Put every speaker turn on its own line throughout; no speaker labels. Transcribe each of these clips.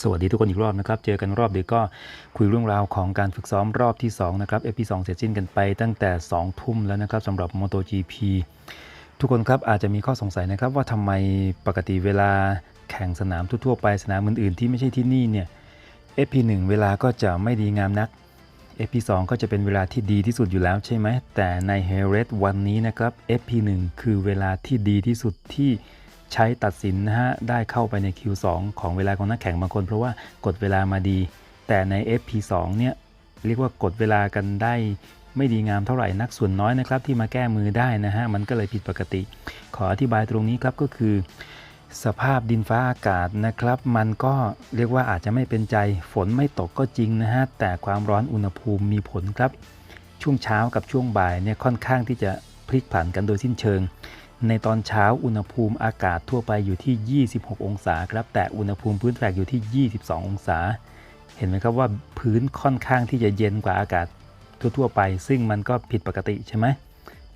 สวัสดีทุกคนอีกรอบนะครับ เจอกันรอบเดียวก็คุยเรื่องราวของการฝึกซ้อมรอบที่ 2 นะครับ FP2 เสร็จสิ้นกันไปตั้งแต่ 2 ทุ่มแล้วนะครับสำหรับ MotoGP ทุกคนครับอาจจะมีข้อสงสัยนะครับว่าทำไมปกติเวลาแข่งสนามทั่วๆไปสนามอื่นๆที่ไม่ใช่ที่นี่เนี่ย FP1 เวลาก็จะไม่ดีงามนัก FP2 ก็จะเป็นเวลาที่ดีที่สุดอยู่แล้วใช่ไหมแต่ใน h e r e t วันนี้นะครับ FP1 คือเวลาที่ดีที่สุดที่ ใช้ตัดสินนะฮะได้เข้าไปใน Q2 ของเวลาของนักแข่งบางคน เพราะว่ากดเวลามาดี แต่ใน FP2 เนี่ยเรียกว่ากดเวลากันได้ไม่ดีงามเท่าไหร่นักส่วนน้อยนะครับที่มาแก้มือได้นะฮะมันก็เลยผิดปกติ ขออธิบายตรงนี้ครับก็คือ สภาพดินฟ้าอากาศนะครับ มันก็เรียกว่าอาจจะไม่เป็นใจฝนไม่ตกก็จริงนะฮะแต่ความร้อนอุณหภูมิมีผลครับ ช่วงเช้ากับช่วงบ่ายเนี่ยค่อนข้างที่จะพลิกผันกันโดยสิ้นเชิง ในตอนเช้าอุณหภูมิอากาศทั่วไปอยู่ที่ 26 องศาครับ แต่อุณหภูมิพื้นแฝกอยู่ที่ 22 องศา เห็นไหมครับว่าพื้นค่อนข้างที่จะเย็นกว่าอากาศทั่วๆไป ซึ่งมันก็ผิดปกติใช่ไหม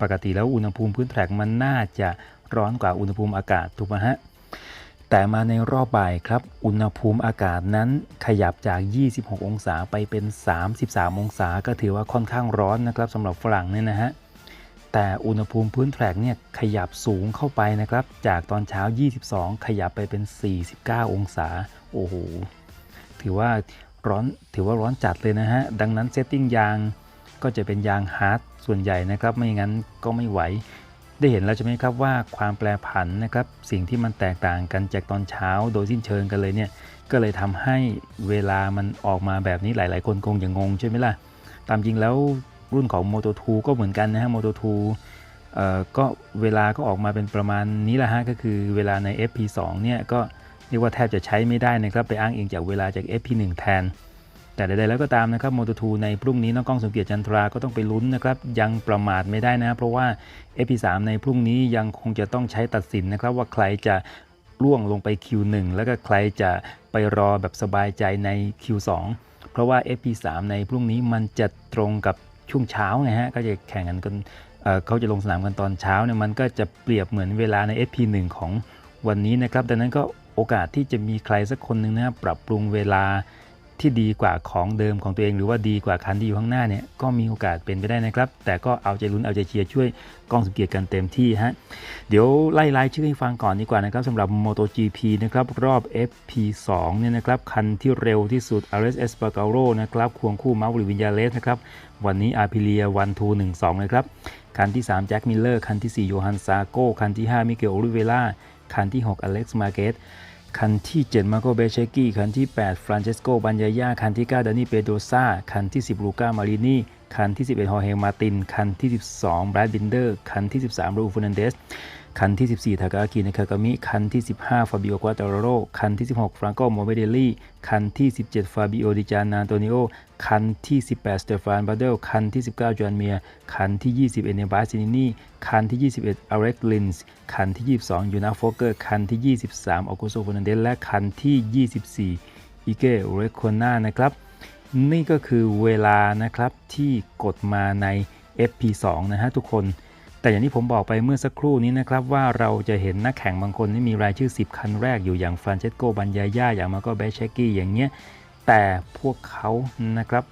ปกติแล้วอุณหภูมิพื้นแฝกมันน่าจะร้อนกว่าอุณหภูมิอากาศถูกไหมฮะ แต่มาในรอบบ่ายครับ อุณหภูมิอากาศนั้นขยับจาก 26 องศาไปเป็น 33 องศา ก็ถือว่าค่อนข้างร้อนนะครับสำหรับฝรั่งเนี่ยนะฮะ แต่อุณหภูมิพื้นแทร็กเนี่ยขยับสูงเข้าไปนะครับ จากตอนเช้า 22 ขยับไปเป็น 49 องศา โอ้โห ถือว่าร้อน ถือว่าร้อนจัดเลยนะฮะ ดังนั้นเซตติ้งยางก็จะเป็นยางฮาร์ดส่วนใหญ่นะครับ ไม่งั้นก็ไม่ไหว ได้เห็นแล้วใช่ไหมครับว่าความแปรผันนะครับ สิ่งที่มันแตกต่างกันจากตอนเช้าโดยสิ้นเชิงกันเลยเนี่ย ก็เลยทำให้เวลามันออกมาแบบนี้หลาย ๆ คนคงจะงงใช่ไหมล่ะ ตามจริงแล้ว รุ่นของ Moto 2 ก็เหมือนกันนะฮะ Moto 2เอ่อก็เวลาก็ออกมาเป็นประมาณนี้แหละฮะ ก็คือเวลาใน FP2 เนี่ยก็เรียกว่าแทบจะใช้ไม่ได้นะครับ ไปอ้างอิงจากเวลาจาก FP1 แทน แต่ใดๆแล้วก็ตามนะครับ Moto 2ในพรุ่งนี้น้องกล้องสมเกียรติจันทราก็ต้องไปลุ้นนะครับ ยังประมาทไม่ได้นะเพราะว่า FP3 ในพรุ่งนี้ยังคงจะต้องใช้ตัดสินนะครับว่าใครจะล่วงลงไป Q1 แล้วก็ใครจะไปรอแบบสบายใจใน Q2 เพราะว่า FP3 ในพรุ่งนี้มันจะตรงกับ ช่วงเช้าไงฮะก็จะแข่งกันกันเเขาจะลงสนามกันตอนเช้าเนี่ยมันก็จะเปรียบเหมือนเวลาใน FP1 ของวันนี้นะครับดังนั้นก็โอกาสที่จะมีใครสักคนหนึ่งนะครับปรับปรุงเวลา ที่ดีกว่าของเดิมของตัวเองหรือว่าดีกว่าคันที่อยู่ข้างหน้าเนี่ยก็มีโอกาสเป็นไปได้นะครับ แต่ก็เอาใจลุ้นเอาใจเชียร์ช่วยกล้องสมเกียรติกันเต็มที่ฮะเดี๋ยวไล่รายชื่อให้ฟังก่อนดีกว่านะครับสำหรับ MotoGP นะครับรอบ FP2 เนี่ยนะครับคันที่เร็วที่สุด RS Espargaro นะครับควงคู่มาร์วิวินยาเลสนะครับวันนี้อาพิเลียวันทูหนึ่งสองนะครับคันที่ 3 แจ็คมิลเลอร์คันที่ 4 โยฮันซาโกคันที่ 5 มิเกลโอลิเวล่าคันที่ 6 อเล็กซ์มาเกต คันที่ 7 มาโกเบเชกี้ คันที่ 8 ฟรานเชสโก บันยายา คันที่ 9 ดานิเปโดซาคันที่ 10 ลูก้า มารินีคันที่ 11 ฮอเฮมาติน คันที่ 12 แบรดบินเดอร์ คันที่ 13 รูฟูนันเดส คันที่ 14 ทากาอากินาคากามิ คันที่ 15 ฟาบิโอกัวตาโร คันที่ 16 ฟรานโกโมเบเดลี่ คันที่ 17 ฟาบิโอดิจานาโตนิโอ คันที่ 18 สเตฟานบาเดล คันที่ 19 จอห์นเมีย คันที่ 20 เอเนบาซินินีคันที่ 21 อเร็กลินส์ คันที่ 22 ยูนาโฟเกอร์ คันที่ 23 ออกุโซฟูนันเดส และคันที่ 24 อิเกเรโคน่านะครับ นี่ก็คือเวลานะครับที่กดมาใน FP2 นะฮะทุกคน แต่อย่างที่ผมบอกไปเมื่อสักครู่นี้นะครับว่าเราจะเห็นนักแข่งบางคนที่มีรายชื่อ 10 คันแรกอยู่อย่างฟรานเชสโกบันยาย่าอย่างมาโก็เบเชกี้อย่างเงี้ยแต่พวกเขานะครับ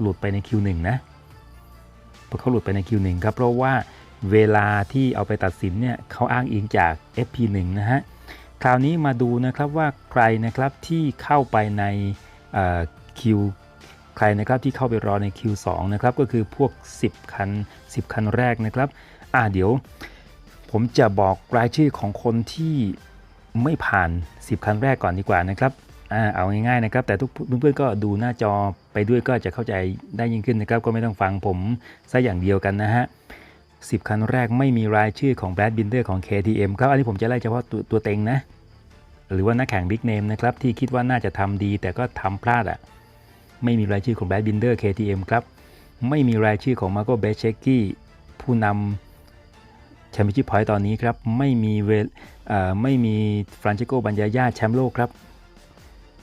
หลุดไปใน Q1 นะพวกเขาหลุดไปใน Q1 ครับเพราะว่าเวลาที่เอาไปตัดสินเนี่ยเขาอ้างอิงจาก FP1 นะฮะคราวนี้มาดูนะครับว่าใครนะครับที่เข้าไปในเอ่อ Q ใครนะครับที่เข้าไปรอใน Q2 นะครับก็คือพวก 10 คัน 10 คันแรกนะครับ อ่าเดี๋ยว ผมจะบอกรายชื่อของคนที่ไม่ผ่าน 10คันแรกก่อนดีกว่านะครับอ่าเอาง่ายๆนะครับ แต่ทุกเพื่อนๆก็ดูหน้าจอไปด้วยก็จะเข้าใจได้ยิ่งขึ้นนะครับ ก็ไม่ต้องฟังผมซะอย่างเดียวกันนะฮะ10คันแรกไม่มีรายชื่อของแบรดบินเดอร์ของ KTM ครับ อันนี้ผมจะไล่เฉพาะตัวตัวเต็งนะ หรือว่านักแข่งบิ๊กเนมนะครับ ที่คิดว่าน่าจะทำดี แต่ก็ทำพลาดอะ ไม่มีรายชื่อของแบรดบินเดอร์ KTM ครับ ไม่มีรายชื่อของมาโกเบเชกี้ผู้นำ แชมเปี้ยนชิพพอยต์ตอนนี้ครับ ไม่มีเวลไม่มีฟรานเชโกบันยาย่าแชมป์โลกครับ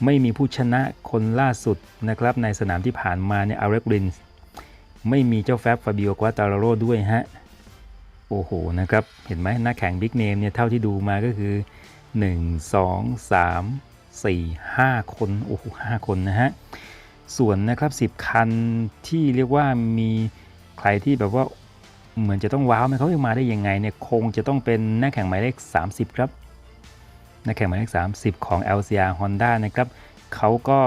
ไม่มีผู้ชนะคนล่าสุดนะครับในสนามที่ผ่านมาเนี่ยอาร์เรกลินไม่มีเจ้าแฟบฟาบิโอกัวตาโรด้วยฮะ โอ้โหนะครับ เห็นไหมนักแข่งบิ๊กเนมเนี่ยเท่าที่ดูมาก็คือ 1 2 3 4 5 คน โอ้โห5คนนะฮะ ส่วนนะครับ 10 คันที่เรียกว่ามีใครที่แบบว่า เหมือนจะต้องว้าวไหมเขาจะมาได้ยังไงเนี่ยคงจะต้องเป็นนักแข่งหมายเลข 30 ครับนักแข่งหมายเลข 30 ของ LCR Honda นะครับเขาก็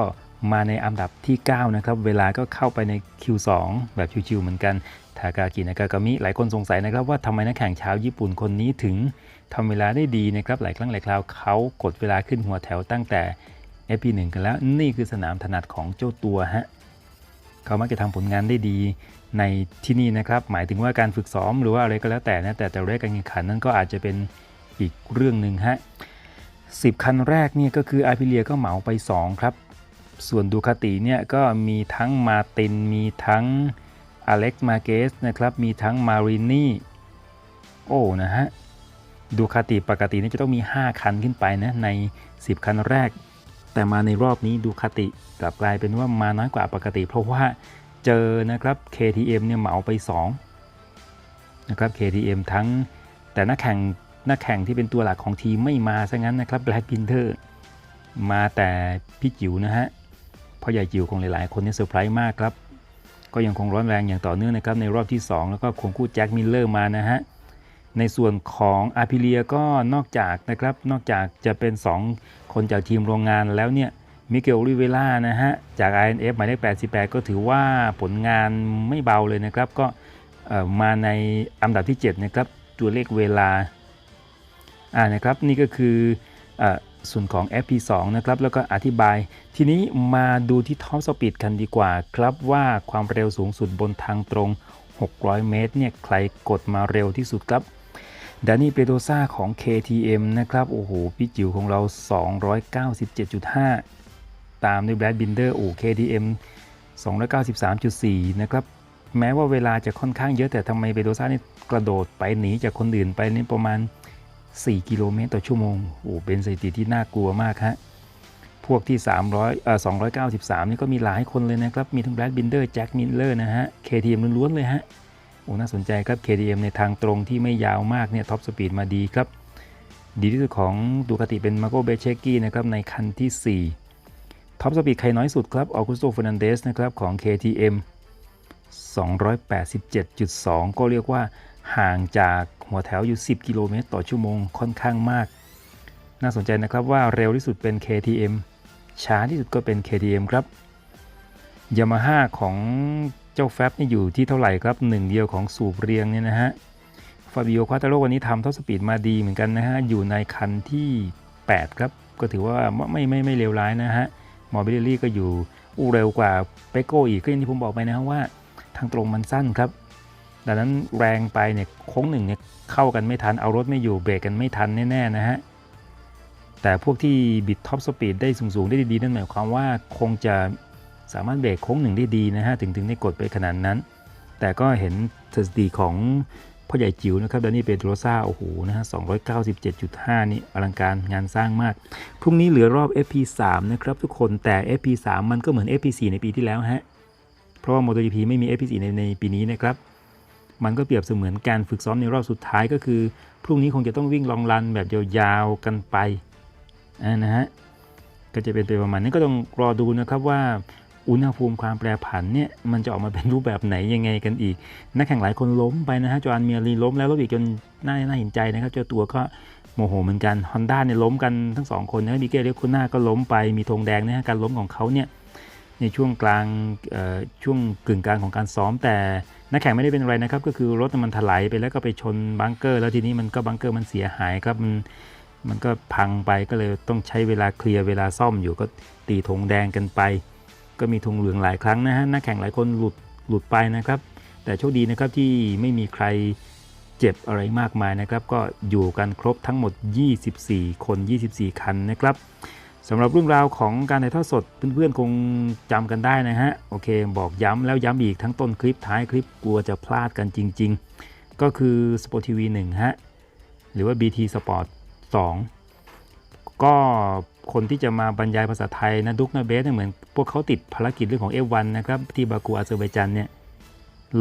มาในอันดับที่ 9 นะครับ เวลาก็เข้าไปใน Q2 แบบชิวๆเหมือนกัน ทากากินากากามิ หลายคนสงสัยนะครับว่าทำไมนักแข่งชาวญี่ปุ่นคนนี้ถึงทำเวลาได้ดีนะครับ หลายครั้งหลายคราวเขากดเวลาขึ้นหัวแถวตั้งแต่ FP1 กันแล้ว นี่คือสนามถนัดของเจ้าตัวฮะ เขามักจะทำผลงานได้ดีในที่นี่นะครับ หมายถึงว่าการฝึกซ้อมหรือว่าอะไรก็แล้วแต่นะแต่แต่เรกการแข่งขันนั้นก็อาจจะเป็นอีกเรื่องหนึ่งฮะสิบคันแรกเนี่ยก็คืออาพิเลียก็เหมาไป 2 ครับ ส่วนดูคาติเนี่ยก็มีทั้งมาตินมีทั้งอเล็กมาเกสนะครับมีทั้งมารินี่โอ้นะฮะดูคาติปกตินี่จะต้องมี 5 คันขึ้นไปนะใน 10 คันแรก แต่มาในรอบนี้ดูคาติกลับกลายเป็นว่ามาน้อยกว่าปกติ เพราะว่าเจอนะครับ KTM เนี่ยเหมาไป2นะครับ KTM ทั้งแต่นักแข่งนักแข่งที่เป็นตัวหลักของทีมไม่มาซะงั้นนะครับ Black Panther มาแต่พี่จิ๋วนะฮะพ่อใหญ่จิ๋วของหลาย ๆ คนเนี่ยเซอร์ไพรส์มากครับ ก็ยังคงร้อนแรงอย่างต่อเนื่องนะครับในรอบที่ 2 แล้วก็ควงคู่แจ็คมิลเลอร์มานะฮะในส่วนของอาพิเลียก็นอกจากนะครับนอกจากจะเป็น 2 คนจากทีมโรงงานแล้วเนี่ยมิเกลริเวล่านะฮะจาก INF หมายเลข88 ก็ถือว่าผลงานไม่เบาเลยนะครับ ก็มาในอันดับที่ 7 นะครับ ตัวเลขเวลาอ่านะครับนี่ก็คืออส่วนของ FP2 นะครับ แล้วก็อธิบาย ทีนี้มาดูที่ท็อปสปีดกันดีกว่าครับว่าความเร็วสูงสุดบนทางตรง 600 เมตรเนี่ยใครกดมาเร็วที่สุดครับ ดานี่เปโดซาของ KTM นะครับโอ้โหพี่จิ๋วของเรา 297.5 ตามด้วยแบรดบินเดอร์โอ้ KTM 293.4 นะครับ แม้ว่าเวลาจะค่อนข้างเยอะแต่ทำไมเปโดซ่านี่กระโดดไปหนีจากคนอื่นไปนี่ประมาณ 4 กิโลเมตรต่อชั่วโมง โอ้เป็นสถิติที่น่ากลัวมากฮะ พวกที่ 300เอ่อ293 นี่ก็มีหลายคนเลยนะครับ มีทั้งแบรดบินเดอร์แจ็คมิลเลอร์นะฮะ KTM ล้วนๆเลยฮะ โอ้น่าสนใจครับ KTM ในทางตรงที่ไม่ยาวมากเนี่ยท็อปสปีดมาดีครับ ดีที่สุดของดูคติเป็นมาโกเบเชกี้นะครับในคันที่ 4ท็อปสปีดใครน้อยสุดครับออกุสโตฟ์นันเดสนะครับของ KTM 287.2 ก็เรียกว่าห่างจากหัวแถวอยู่ 10 กิโลเมตรต่อชั่วโมงค่อนข้างมาก น่าสนใจนะครับว่าเร็วที่สุดเป็น KTM ช้าที่สุดก็เป็น KTM ครับยามาฮ่าของ เจ้าแฟบนี่อยู่ที่เท่าไหร่ครับหนึ่งเดียวของสูบเรียงเนี่ยนะฮะฟาบิโอควาตาโรวันนี้ทำท็อปสปีดมาดีเหมือนกันนะฮะอยู่ในคันที่ 8 ครับ ก็ถือว่าไม่ไม่ไม่เลวร้ายนะฮะมอร์บิลลี่ก็อยู่อูเร็วกว่าเปโก้อีกก็อย่างที่ผมบอกไปนะว่าทางตรงมันสั้นครับ ดังนั้นแรงไปเนี่ยโค้งหนึ่งเนี่ยเข้ากันไม่ทันเอารถไม่อยู่เบรกกันไม่ทันแน่ๆนะฮะแต่พวกที่บิดท็อปสปีดได้สูงๆได้ดีๆนั่นหมายความว่าคงจะ สามารถเบรกโค้งหนึ่งได้ดีนะฮะถึงถึงได้กดไปขนาดนั้น แต่ก็เห็นสถิติของพ่อใหญ่จิ๋วนะครับดานี่เปโตรซ่าโอ้โหนะฮะ297.5 นี่อลังการงานสร้างมาก พรุ่งนี้เหลือรอบ FP3 นะครับทุกคนแต่ FP3 มันก็เหมือน FP4 ในปีที่แล้วฮะ เพราะว่า MotoGP ไม่มี FP4 ในในปีนี้นะครับ มันก็เปรียบเสมือนการฝึกซ้อมในรอบสุดท้ายก็คือ พรุ่งนี้คงจะต้องวิ่งลองรันแบบยาวๆกันไปนะฮะก็จะเป็นไปประมาณนี้ก็ต้องรอดูนะครับว่า อุณหภูมิความแปรผันเนี่ยมันจะออกมาเป็นรูปแบบไหนยังไงกันอีก นักแข่งหลายคนล้มไปนะฮะจอห์นเมียรีล้มแล้วล้มอีกจนน่าน่าเห็นใจนะครับ เจ้าตัวก็โมโหเหมือนกันฮอนด้าเนี่ยล้มกันทั้งสองคนนะมิเกลเลียคุณหน้าก็ล้มไปมีธงแดงนะฮะการล้มของเขาเนี่ยในช่วงกลางช่วงกึ่งกลางของการซ้อมแต่นักแข่งไม่ได้เป็นอะไรนะครับ ก็คือรถมันถลายไปแล้วก็ไปชนบังเกอร์ แล้วทีนี้มันก็บังเกอร์มันเสียหายครับมันมันก็พังไปก็เลยต้องใช้เวลาเคลียร์เวลาซ่อมอยู่ก็ตีธงแดงกันไป ก็มีธงเหลืองหลายครั้งนะฮะนักแข่งหลายคนหลุดหลุดไปนะครับ แต่โชคดีนะครับที่ไม่มีใครเจ็บอะไรมากมายนะครับ ก็อยู่กันครบทั้งหมด 24 คน 24 คันนะครับสำหรับเรื่องราวของการถ่ายทอดสดเพื่อนๆคงจำกันได้นะฮะโอเค บอกย้ำแล้วย้ำอีกทั้งต้นคลิปท้ายคลิปกลัวจะพลาดกันจริง ๆ ก็คือ Sport TV 1ฮะหรือว่า BT Sport 2 ก็ คนที่จะมาบรรยายภาษาไทยนะดุกนะเบสเนี่ยเหมือนพวกเขาติดภารกิจเรื่องของ F1 นะครับที่บากูอาเซอร์ไบจันเนี่ย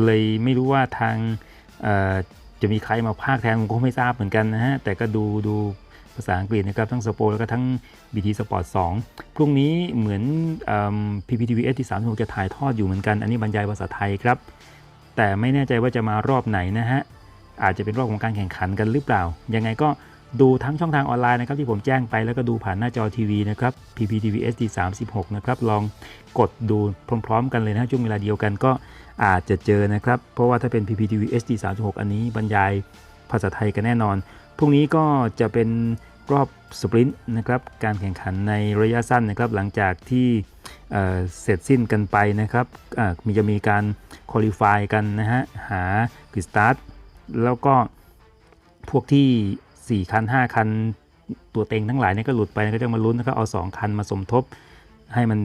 เลยไม่รู้ว่าทางจะมีใครมาพากแทนผมก็ไม่ทราบเหมือนกันนะฮะแต่ก็ดูดูภาษาอังกฤษนะครับทั้งสโปแล้วก็ทั้ง BT Sport 2 พรุ่งนี้เหมือนเอิ่ม PPTV S ที่36จะถ่ายทอดอยู่เหมือนกัน อันนี้บรรยายภาษาไทยครับ แต่ไม่แน่ใจว่าจะมารอบไหนนะฮะอาจจะเป็นรอบของการแข่งขันกันหรือเปล่า ยังไงก็ ดูทั้งช่องทางออนไลน์นะครับที่ผมแจ้งไปแล้วก็ดูผ่านหน้าจอทีวีนะครับ PPTV SD 36นะครับลองกดดูพร้อม ๆ กันเลยนะช่วงเวลาเดียวกันก็อาจจะเจอนะครับ เพราะว่าถ้าเป็น PPTV SD 36อันนี้บรรยายภาษาไทยกันแน่นอน พรุ่งนี้ก็จะเป็นรอบสปรินต์นะครับการแข่งขันในระยะสั้นนะครับหลังจากที่เเสร็จสิ้นกันไปนะครับมีจะมีการคุริฟายกันนะฮะหากริสตาร์ทแล้วก็พวกที่ 4 คัน 5 คัน ตัวเต็งทั้งหลายเนี่ยก็หลุดไปก็จะมาลุ้นนะครับเอา 2 คันมาสมทบ ให้มัน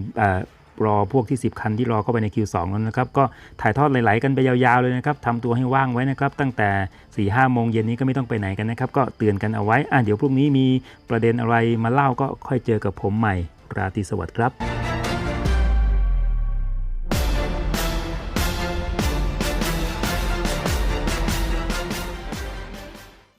รอพวกที่ 10 คันที่รอเข้าไปใน Q2 นั้นนะครับ ก็ถ่ายทอดไหลๆกันไปยาวๆเลยนะครับทำตัวให้ว่างไว้นะครับ ตั้งแต่4-5โมงเย็นนี้ก็ไม่ต้องไปไหนกันนะครับ ก็เตือนกันเอาไว้อะเดี๋ยวพรุ่งนี้มีประเด็นอะไรมาเล่าก็ค่อยเจอกับผมใหม่ ราตรีสวัสดิ์ครับ